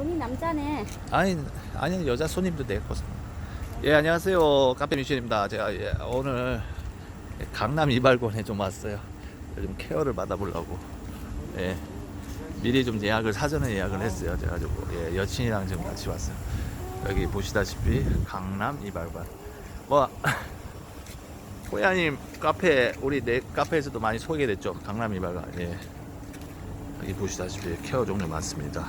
언니 남자네. 아니 아니 여자 손님도 내고 예 안녕하세요. 카페 미션입니다. 제가 예, 오늘 강남 이발관에 좀 왔어요. 좀 케어를 받아보려고. 예. 미리 좀 예약을 사전에 예약을 했어요. 그래가지고 예, 여친이랑 지금 같이 왔어요. 여기 보시다시피 강남 이발관. 뭐 호야님 카페 우리 내 카페에서도 많이 소개됐죠? 강남 이발관. 예. 여기 보시다시피 케어 종류 많습니다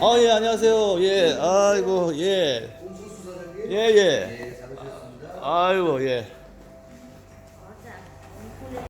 어, 예, 안녕하세요. 예, 아이고, 예. 예, 예. 아이고, 예.